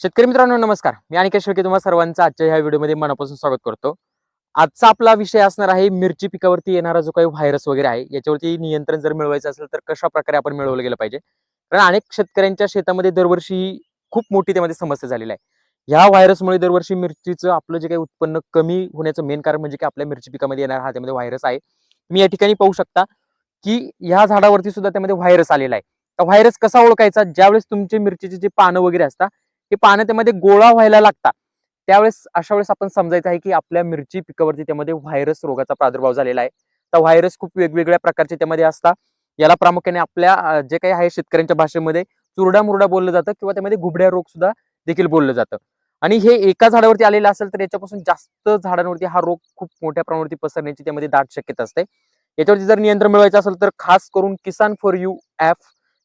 शेतकरी मित्रांनो नमस्कार. मी आणि शेळके तुम्हाला सर्वांचं आजच्या ह्या व्हिडिओमध्ये मनापासून स्वागत करतो. आजचा आपला विषय असणार आहे मिरची पिकावरती येणारा जो काही व्हायरस वगैरे आहे याच्यावरती नियंत्रण जर मिळवायचं असेल तर कशा प्रकारे आपण मिळवलं गेलं पाहिजे? कारण अनेक शेतकऱ्यांच्या शेतामध्ये दरवर्षी खूप मोठी त्यामध्ये समस्या झालेली आहे. ह्या व्हायरसमुळे दरवर्षी मिरचीचं आपलं जे काही उत्पन्न कमी होण्याचं मेन कारण म्हणजे की आपल्या मिरची पिकामध्ये येणारा हा त्यामध्ये व्हायरस आहे. तुम्ही या ठिकाणी पाहू शकता की ह्या झाडावरती सुद्धा त्यामध्ये व्हायरस आलेला आहे. व्हायरस कसा ओळखायचा? ज्यावेळेस तुमचे मिरचीचे जे पानं वगैरे असतात हे पानं त्यामध्ये गोळा व्हायला लागतात. त्यावेळेस अशा वेळेस आपण समजायचं आहे की आपल्या मिरची पिकावरती त्यामध्ये व्हायरस रोगाचा प्रादुर्भाव झालेला आहे. तर व्हायरस खूप वेगवेगळ्या प्रकारचे त्यामध्ये असतात. याला प्रामुख्याने आपल्या जे काही आहे शेतकऱ्यांच्या भाषेमध्ये चुरडा मुरडा बोललं जातं किंवा त्यामध्ये घुबड्या रोग सुद्धा देखील बोललं जातं. आणि हे एका झाडावरती आलेलं असेल तर याच्यापासून जास्त झाडांवरती हा रोग खूप मोठ्या प्रमाणावरती पसरण्याची त्यामध्ये दाट शक्यता असते. याच्यावरती जर नियंत्रण मिळवायचं असेल तर खास करून किसान फॉर यू ऍप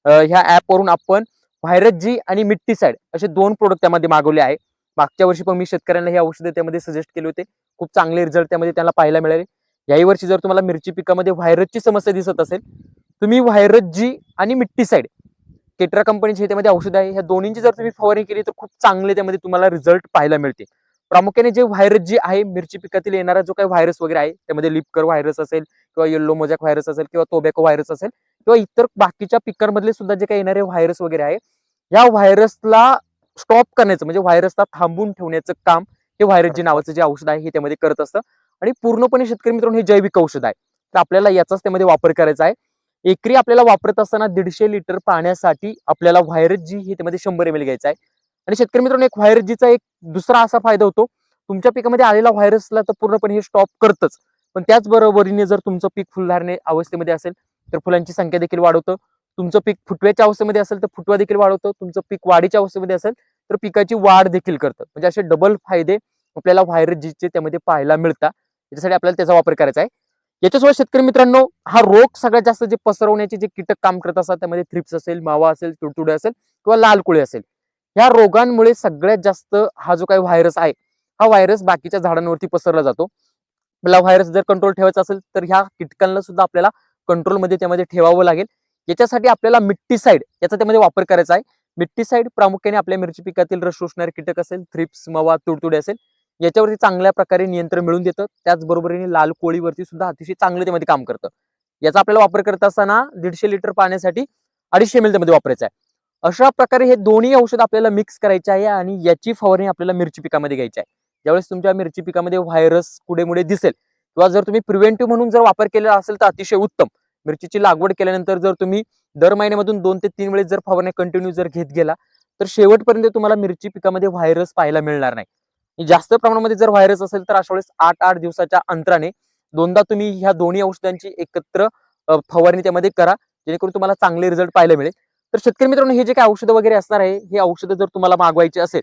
ह्या ऍप वरून आपण व्हायरस जी आणि मिट्टीसाईड असे दोन प्रोडक्ट त्यामध्ये मागवले आहे. मागच्या वर्षी पण मी शेतकऱ्यांना हे औषधं त्यामध्ये सजेस्ट केले होते. खूप चांगले रिझल्ट त्यामध्ये त्यांना पाहायला मिळाले. याही वर्षी जर तुम्हाला मिरची पिकामध्ये व्हायरसची समस्या दिसत असेल तुम्ही व्हायरस जी आणि मिट्टीसाइड केटरा कंपनीचे त्यामध्ये औषध आहे. ह्या दोन्हींची जर तुम्ही फवारणी केली तर खूप चांगले त्यामध्ये तुम्हाला रिझल्ट पाहायला मिळते प्रामुख्याने जे व्हायरस जी आहे मिरची पिकातील येणारा जो काही व्हायरस वगैरे आहे त्यामध्ये लिपकर व्हायरस असेल किंवा येल्लो मोजॅक व्हायरस असेल किंवा तोबॅको व्हायरस असेल किंवा इतर बाकीच्या पिकांमधले सुद्धा जे काही येणारे व्हायरस वगैरे आहे या व्हायरसला स्टॉप करण्याचं म्हणजे व्हायरसला थांबून ठेवण्याचं काम हे व्हायरस जे नावाचं जे औषध आहे हे त्यामध्ये करत असतं. आणि पूर्णपणे शेतकरी मित्रांनो हे जैविक औषध आहे. तर आपल्याला याचाच त्यामध्ये वापर करायचा आहे. एकरी आपल्याला वापरत असताना दीडशे लिटर पाण्यासाठी आपल्याला व्हायरस जी हे त्यामध्ये शंभर एम एल घ्यायचा आहे. आणि शेतकरी मित्रांनो एक व्हायरस जीचा एक दुसरा असा फायदा होतो. तुमच्या पिकामध्ये आलेला व्हायरसला तर पूर्णपणे हे स्टॉप करतच. पण त्याचबरोबरीने जर तुमचं पीक फुलधारणे अवस्थेमध्ये असेल तर फुलांची संख्या देखील वाढवतं. तुमचं पीक फुटव्याच्या अवस्थेमध्ये असेल तर फुटवा देखील वाढवतं. तुमचं पीक वाढीच्या अवस्थेमध्ये असेल तर पिकाची वाढ देखील करतं. म्हणजे असे डबल फायदे आपल्याला व्हायरस जीचे त्यामध्ये पाहायला मिळतात. याच्यासाठी आपल्याला त्याचा वापर करायचा आहे. याच्यासोबत शेतकरी मित्रांनो हा रोग सगळ्यात जास्त जे पसरवण्याचे जे कीटक काम करत असतात त्यामध्ये थ्रिप्स असेल मावा असेल तुडतुडे असेल किंवा लाल कुळे असेल ह्या रोगांमुळे सगळ्यात जास्त हा जो काही व्हायरस आहे हा व्हायरस बाकीच्या झाडांवरती पसरला जातो. आपला व्हायरस जर कंट्रोल ठेवायचा असेल तर ह्या कीटकांना सुद्धा आपल्याला कंट्रोलमध्ये त्यामध्ये ठेवावं लागेल. याच्यासाठी आपल्याला मिट्टी साईड याचा त्यामध्ये वापर करायचा आहे. मिट्टी साईड प्रामुख्याने आपल्या मिरची पिकातील रस शोषणारे कीटक असेल थ्रिप्स मवा तुडतुडे असेल याच्यावरती चांगल्या प्रकारे नियंत्रण मिळून देतं. त्याचबरोबरीने लाल कोळीवरती सुद्धा अतिशय चांगलं त्यामध्ये काम करतं. याचा आपल्याला वापर करत असताना दीडशे लिटर पाण्यासाठी अडीचशे एम त्यामध्ये वापरायचं आहे. अशा प्रकारे हे दोन्ही औषध आपल्याला मिक्स करायचे आहे आणि याची फवारणी आपल्याला मिरची पिकामध्ये घ्यायची आहे. ज्यावेळेस तुमच्या मिरची पिकामध्ये व्हायरस कुडेमुळे दिसेल किंवा जर तुम्ही प्रिव्हेंटिव्ह म्हणून जर वापर केलेला असेल तर अतिशय उत्तम. मिरचीची लागवड केल्यानंतर जर तुम्ही दर महिन्यामधून दोन ते तीन वेळेस जर फवारण्या कंटिन्यू जर घेत गेला तर शेवटपर्यंत तुम्हाला मिरची पिकामध्ये व्हायरस पाहायला मिळणार नाही. जास्त प्रमाणामध्ये जर व्हायरस असेल तर अशा वेळेस आठ आठ दिवसाच्या अंतराने दोनदा तुम्ही ह्या दोन्ही औषधांची एकत्र फवारणी त्यामध्ये करा जेणेकरून तुम्हाला चांगले रिझल्ट पाहायला मिळेल. तर शेतकरी मित्रांनो हे जे काही औषधं वगैरे असणार आहे हे औषधं जर तुम्हाला मागवायची असेल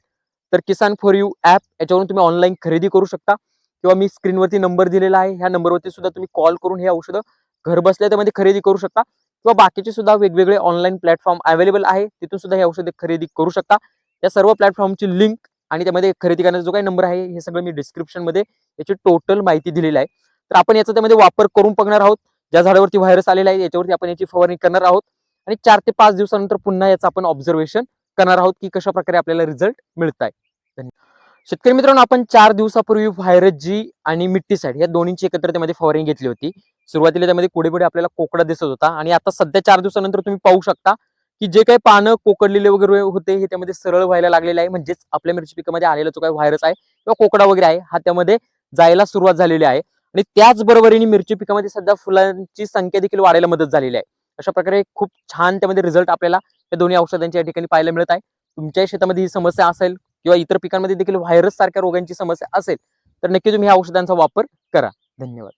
तर किसान फॉर यू ऍप याच्यावरून तुम्ही ऑनलाईन खरेदी करू शकता. किंवा मी स्क्रीनवरती नंबर दिलेला आहे ह्या नंबरवरती सुद्धा तुम्ही कॉल करून हे औषधं घर बसल्या त्यामध्ये खरेदी करू शकता. किंवा बाकीचे सुद्धा वेगवेगळे ऑनलाईन प्लॅटफॉर्म अवेलेबल आहे तिथून सुद्धा हे औषधे खरेदी करू शकता. या सर्व प्लॅटफॉर्मची लिंक आणि त्यामध्ये खरेदी करण्याचा जो काही नंबर आहे हे सगळं मी डिस्क्रिप्शनमध्ये याची टोटल माहिती दिलेली आहे. तर आपण याचा त्यामध्ये वापर करून बघणार आहोत. ज्या झाडावरती व्हायरस आलेला आहे याच्यावरती आपण याची फवारणी करणार आहोत. आणि चार ते पाच दिवसानंतर पुन्हा याचं आपण ऑब्झर्वेशन करणार आहोत की कशा प्रकारे आपल्याला रिझल्ट मिळत आहे. शेतकरी मित्रांनो आपण चार दिवसापूर्वी व्हायरस जी आणि मिट्टी साईड या दोन्हींची एकत्र त्यामध्ये फवारणी घेतली होती. सुरुवातीला त्यामध्ये पुढे पुढे आपल्याला कोकडा दिसत होता. आणि आता सध्या चार दिवसानंतर तुम्ही पाहू शकता की जे काही पानं कोकडलेले वगैरे होते हे त्यामध्ये सरळ व्हायला लागलेले आहे. म्हणजेच आपल्या मिरची पिकामध्ये आलेला जो काही व्हायरस आहे किंवा कोकडा वगैरे आहे हा त्यामध्ये जायला सुरुवात झालेली आहे. आणि त्याचबरोबरीने मिरची पिकामध्ये सध्या फुलांची संख्या देखील वाढायला मदत झालेली आहे. अशा प्रकारे खूप छान त्यामध्ये रिझल्ट आपल्याला या दोन्ही औषधांच्या या ठिकाणी पाहायला मिळत आहे. तुमच्या शेतामध्ये ही समस्या असेल किंवा इतर पिकांमध्ये देखील व्हायरस सारख्या रोगांची समस्या असेल तर नक्की तुम्ही ह्या औषधांचा वापर करा. धन्यवाद.